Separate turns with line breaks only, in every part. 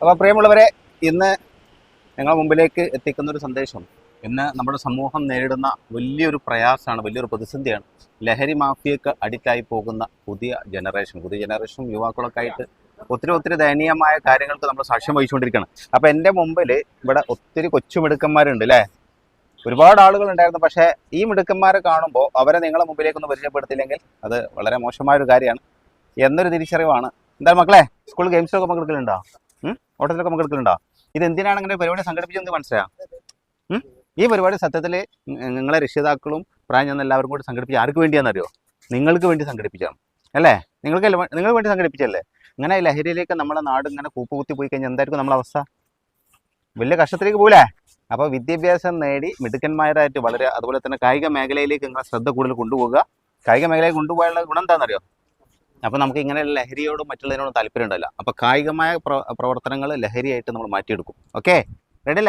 അപ്പോൾ പ്രിയമുള്ളവരെ ഇന്ന് ഞങ്ങളുടെ മുമ്പിലേക്ക് എത്തിക്കുന്ന ഒരു സന്ദേശം. ഇന്ന് നമ്മുടെ സമൂഹം നേരിടുന്ന വലിയൊരു പ്രയാസമാണ് വലിയൊരു പ്രതിസന്ധിയാണ്. ലഹരി മാഫിയക്ക് അഡിക്റ്റായി പോകുന്ന പുതിയ ജനറേഷൻ പുതിയ ജനറേഷൻ യുവാക്കളൊക്കെ ആയിട്ട് ഒത്തിരി ഒത്തിരി ദയനീയമായ കാര്യങ്ങൾക്ക് നമ്മൾ സാക്ഷ്യം വഹിച്ചുകൊണ്ടിരിക്കുകയാണ്. അപ്പോൾ എന്റെ മുമ്പിൽ ഇവിടെ ഒത്തിരി കൊച്ചു മിടുക്കന്മാരുണ്ട് അല്ലേ? ഒരുപാട് ആളുകൾ ഉണ്ടായിരുന്നു പക്ഷേ ഈ മിടുക്കന്മാരെ കാണുമ്പോൾ അവരെ നിങ്ങളെ മുമ്പിലേക്കൊന്ന് പരിചയപ്പെടുത്തില്ലെങ്കിൽ അത് വളരെ മോശമായ ഒരു കാര്യമാണ്. എന്നൊരു തിരിച്ചറിവാണ്. എന്തായാലും മക്കളെ സ്കൂൾ ഗെയിംസിലൊക്കെ പങ്കെടുക്കലുണ്ടോ ഉം? നമുക്ക് എടുക്കുന്നുണ്ടോ ഇത് എന്തിനാണ് അങ്ങനെ പരിപാടി സംഘടിപ്പിച്ചെന്ന് മനസ്സിലായോ? ഈ പരിപാടി സത്യത്തിൽ നിങ്ങളെ രക്ഷിതാക്കളും പ്രായം ചെന്ന എല്ലാവരും കൂടി സംഘടിപ്പിച്ച് ആർക്ക് വേണ്ടിയാണെന്നറിയോ? നിങ്ങൾക്ക് വേണ്ടി സംഘടിപ്പിച്ചാണ് അല്ലേ? നിങ്ങൾക്ക് നിങ്ങൾക്ക് വേണ്ടി സംഘടിപ്പിച്ചല്ലേ ഇങ്ങനെ ലഹരിയിലേക്ക് നമ്മുടെ നാട് ഇങ്ങനെ കൂപ്പുകുത്തി പോയി കഴിഞ്ഞാൽ എന്തായിരിക്കും നമ്മളെ അവസ്ഥ? വലിയ കഷ്ടത്തിലേക്ക് പോകില്ലേ അപ്പോൾ വിദ്യാഭ്യാസം നേടി മിടുക്കന്മാരായിട്ട് വളരെ അതുപോലെ തന്നെ കായിക മേഖലയിലേക്ക് നിങ്ങളെ ശ്രദ്ധ കൂടുതൽ കൊണ്ടുപോകുക കായിക മേഖലയിൽ കൊണ്ടുപോകാനുള്ള ഗുണം എന്താണെന്നറിയോ? അപ്പോൾ നമുക്ക് ഇങ്ങനെ ലഹരിയോടും മറ്റുള്ളതിനോടും താല്പര്യം ഉണ്ടല്ലോ. അപ്പോൾ കായികമായ പ്ര പ്രവർത്തനങ്ങൾ ലഹരിയായിട്ട് നമ്മൾ മാറ്റിയെടുക്കും. ഓക്കെ റെഡി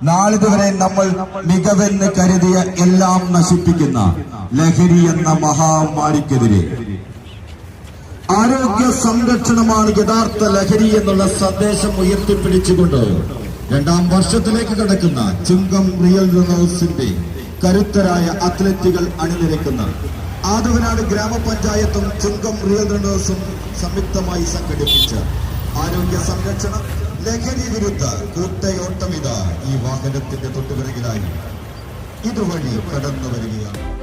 നാളിതുവരെ നമ്മൾ മികവെന്ന് കരുതിയ എല്ലാം നശിപ്പിക്കുന്ന ലഹരി എന്ന മഹാമാരിക്കെതിരെ. ആരോഗ്യ സംരക്ഷണമാണ് യഥാർത്ഥ ലഹരി എന്നുള്ള സന്ദേശം ഉയർത്തിപ്പിടിച്ചുകൊണ്ട് രണ്ടാം വർഷത്തിലേക്ക് കടക്കുന്ന ചുങ്കം റിയൽ റണേഴ്സിന്റെ കരുത്തരായ അത്ലറ്റുകൾ അണിനിരക്കുന്ന ആദവനാട് ഗ്രാമപഞ്ചായത്തും ചുങ്കം റിയൽ റണേഴ്സും സംയുക്തമായി സംഘടിപ്പിച്ച ആരോഗ്യ സംരക്ഷണം ലഹരി വിരുദ്ധ കൂട്ടയോട്ടമിത ഈ വാഹനത്തിന്റെ തൊട്ടുപിറകിലായി. ഇതുവഴി കടന്നു വരികയാണ്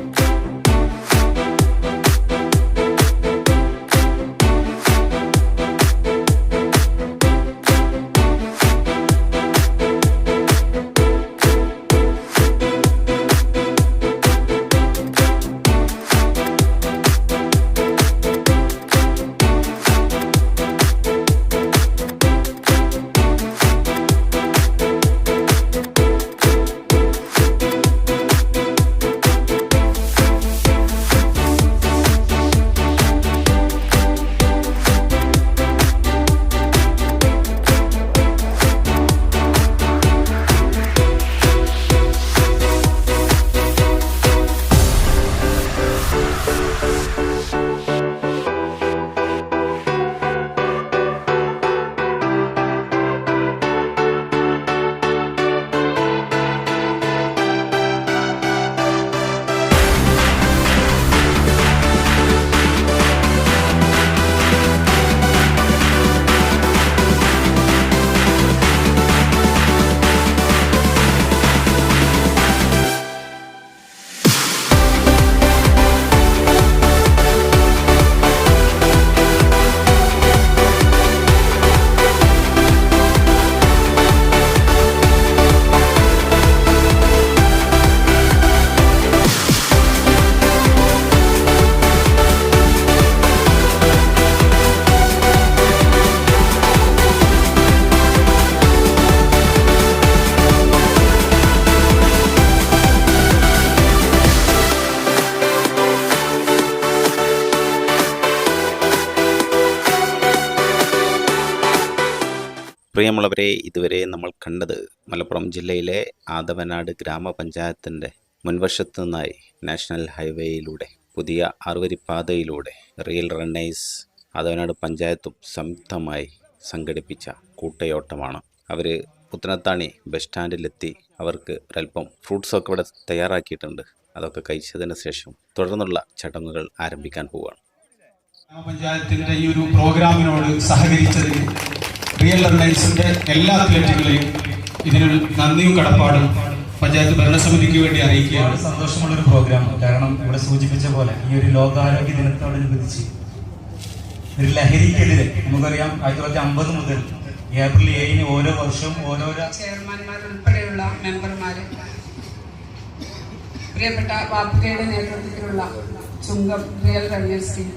പ്രിയമുള്ളവരെ ഇതുവരെ നമ്മൾ കണ്ടത് മലപ്പുറം ജില്ലയിലെ ആദവനാട് ഗ്രാമപഞ്ചായത്തിന്റെ മുൻവശത്തു നിന്നായി നാഷണൽ ഹൈവേയിലൂടെ പുതിയ ആറുവരിപ്പാതയിലൂടെ റിയൽ റണ്ണേഴ്സ് ആദവനാട് പഞ്ചായത്തും സംയുക്തമായി സംഘടിപ്പിച്ച കൂട്ടയോട്ടമാണ്. അവർ പുത്തനത്താണി ബസ് സ്റ്റാൻഡിലെത്തി അവർക്ക് ഒരല്പം ഫ്രൂട്ട്സൊക്കെ ഇവിടെ തയ്യാറാക്കിയിട്ടുണ്ട്. അതൊക്കെ കഴിച്ചതിന് ശേഷം തുടർന്നുള്ള ചടങ്ങുകൾ ആരംഭിക്കാൻ പോവുകയാണ്
ഗ്രാമപഞ്ചായത്തിന്റെ ഈ ഒരു പ്രോഗ്രാമിനോട് സഹകരിച്ചതിന് റിയൽ റണ്ണേഴ്സിന്റെ എല്ലാ അത്ലറ്റുകളെയും ഇതിനൊരു നന്ദിയും കടപ്പാടും പഞ്ചായത്ത് ഭരണസമിതിക്ക് വേണ്ടി അറിയിക്കുകയാണ്.
സന്തോഷമുള്ളൊരു പ്രോഗ്രാം കാരണം ഇവിടെ സൂചിപ്പിച്ച പോലെ ഈ ഒരു ലോകാരോഗ്യ ദിനത്തോടനുബന്ധിച്ച് ഒരു ലഹരിക്കെതിരെ നമുക്കറിയാം ആയിരത്തി തൊള്ളായിരത്തി അമ്പത് മുതൽ ഏപ്രിൽ ഏഴിന് ഓരോ വർഷവും ഓരോ
ചെയർമാൻമാർ ഉൾപ്പെടെയുള്ള മെമ്പർമാര് പ്രിയപ്പെട്ട വാപ്പുകയുടെ നേതൃത്വത്തിലുള്ള ചുങ്കം റിയൽ റണ്ണേഴ്സ് ടീം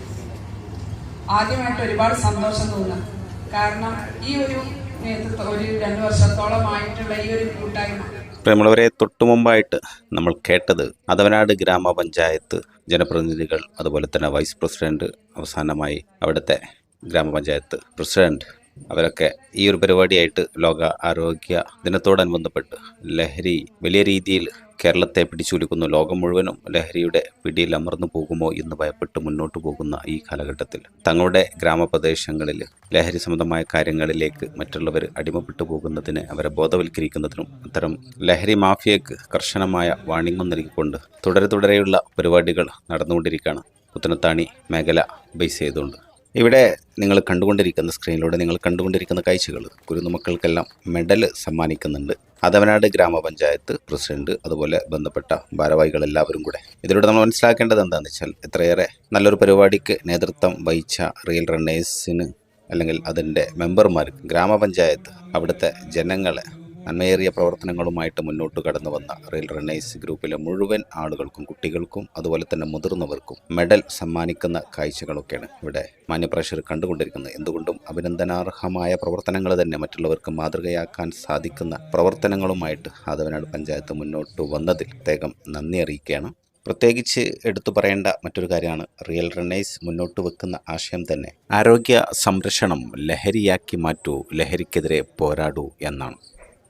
ആദ്യമായിട്ട് ഒരുപാട് സന്തോഷം തോന്നുന്നു കാരണം ഈ ഒരു നേതൃത്വം ഒരു രണ്ടു വർഷത്തോളമായിട്ടുള്ള ഈ ഒരു കൂട്ടായ്മ.
പ്രിയമുള്ളവരെ തൊട്ടു മുമ്പായിട്ട് നമ്മൾ കേട്ടത് അതവനാട് ഗ്രാമപഞ്ചായത്ത് ജനപ്രതിനിധികൾ അതുപോലെ തന്നെ വൈസ് പ്രസിഡന്റ് അവസാനമായി അവിടുത്തെ ഗ്രാമപഞ്ചായത്ത് പ്രസിഡന്റ് അവരൊക്കെ ഈ ഒരു പരിപാടിയായിട്ട് ലോക ആരോഗ്യ ദിനത്തോടനുബന്ധപ്പെട്ട് ലഹരി വലിയ രീതിയിൽ കേരളത്തെ പിടിച്ചുലുക്കുന്നു ലോകം മുഴുവനും ലഹരിയുടെ പിടിയിൽ അമർന്നു പോകുമോ എന്ന് ഭയപ്പെട്ട് മുന്നോട്ട് പോകുന്ന ഈ കാലഘട്ടത്തിൽ തങ്ങളുടെ ഗ്രാമപ്രദേശങ്ങളിൽ ലഹരി സംബന്ധമായ കാര്യങ്ങളിലേക്ക് മറ്റുള്ളവർ അടിമപ്പെട്ടു പോകുന്നതിന് അവരെ ബോധവൽക്കരിക്കുന്നതിനും അത്തരം ലഹരി മാഫിയക്ക് കർശനമായ വാണിംഗം നൽകിക്കൊണ്ട് തുടരെ തുടരെയുള്ള പരിപാടികൾ നടന്നുകൊണ്ടിരിക്കുകയാണ്. പുത്തനത്താണി മേഖല ബേസ് ചെയ്തുകൊണ്ട്. ഇവിടെ നിങ്ങൾ കണ്ടുകൊണ്ടിരിക്കുന്ന സ്ക്രീനിലൂടെ നിങ്ങൾ കണ്ടുകൊണ്ടിരിക്കുന്ന കാഴ്ചകൾ കുരുന്നുമക്കൾക്കെല്ലാം മെഡൽ സമ്മാനിക്കുന്നുണ്ട്. അതവനാട് ഗ്രാമപഞ്ചായത്ത് പ്രസിഡന്റ് അതുപോലെ ബന്ധപ്പെട്ട ഭാരവാഹികൾ എല്ലാവരും കൂടെ. ഇതിലൂടെ നമ്മൾ മനസ്സിലാക്കേണ്ടത് എന്താണെന്ന് വെച്ചാൽ എത്രയേറെ നല്ലൊരു പരിപാടിക്ക് നേതൃത്വം വഹിച്ച റിയൽ റണ്ണേഴ്സിന് അല്ലെങ്കിൽ അതിന്റെ മെമ്പർമാർക്ക് ഗ്രാമപഞ്ചായത്ത് അവിടുത്തെ ജനങ്ങളെ നന്മയേറിയ പ്രവർത്തനങ്ങളുമായിട്ട് മുന്നോട്ട് കടന്നു വന്ന റെയിൽ റണ്ണേഴ്സ് ഗ്രൂപ്പിലെ മുഴുവൻ ആളുകൾക്കും കുട്ടികൾക്കും അതുപോലെ തന്നെ മുതിർന്നവർക്കും മെഡൽ സമ്മാനിക്കുന്ന കാഴ്ചകളൊക്കെയാണ് ഇവിടെ മാന്യപ്രേക്ഷകർ കണ്ടുകൊണ്ടിരിക്കുന്നത്. എന്തുകൊണ്ടും അഭിനന്ദനാർഹമായ പ്രവർത്തനങ്ങൾ തന്നെ മറ്റുള്ളവർക്ക് മാതൃകയാക്കാൻ സാധിക്കുന്ന പ്രവർത്തനങ്ങളുമായിട്ട് ആദവനാട് പഞ്ചായത്ത് മുന്നോട്ട് വന്നതിൽ പ്രത്യേകം നന്ദി അറിയിക്കുകയാണ്. പ്രത്യേകിച്ച് എടുത്തു പറയേണ്ട മറ്റൊരു കാര്യമാണ് റിയൽ റണ്ണേഴ്സ് മുന്നോട്ട് വെക്കുന്ന ആശയം തന്നെ ആരോഗ്യ സംരക്ഷണം ലഹരിയാക്കി മാറ്റൂ ലഹരിക്കെതിരെ പോരാടൂ എന്നാണ്.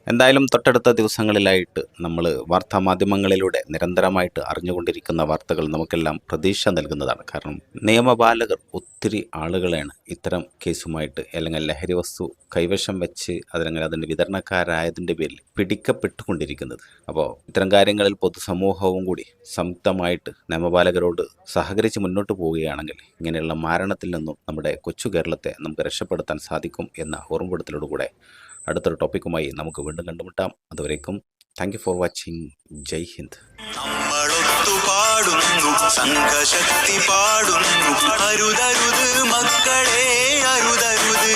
എന്തായാലും തൊട്ടടുത്ത ദിവസങ്ങളിലായിട്ട് നമ്മൾ വാർത്താമാധ്യമങ്ങളിലൂടെ നിരന്തരമായിട്ട് അറിഞ്ഞുകൊണ്ടിരിക്കുന്ന വാർത്തകൾ നമുക്കെല്ലാം പ്രതീക്ഷ നൽകുന്നതാണ്. കാരണം നിയമപാലകർ ഒത്തിരി ആളുകളെയാണ് ഇത്തരം കേസുമായിട്ട് അല്ലെങ്കിൽ ലഹരി വസ്തു കൈവശം വെച്ച് അതല്ലെങ്കിൽ അതിന്റെ വിതരണക്കാരായതിന്റെ പേരിൽ പിടിക്കപ്പെട്ടുകൊണ്ടിരിക്കുന്നത്. അപ്പോൾ ഇത്തരം കാര്യങ്ങളിൽ പൊതുസമൂഹവും കൂടി സംയുക്തമായിട്ട് നിയമപാലകരോട് സഹകരിച്ച് മുന്നോട്ട് പോവുകയാണെങ്കിൽ ഇങ്ങനെയുള്ള മാരണത്തിൽ നിന്നും നമ്മുടെ കൊച്ചു കേരളത്തെ നമുക്ക് രക്ഷപ്പെടുത്താൻ സാധിക്കും എന്ന ഓർമ്മപ്പെടുത്തലോടുകൂടെ അടുത്തൊരു ടോപ്പിക്കുമായി നമുക്ക് വീണ്ടും കണ്ടുമുട്ടാം. അതുവരേക്കും thank for watching Jai Hind.
സംഘശക്തി പാടുന്നു അരുതരുത് മക്കളെ അരുതരുത്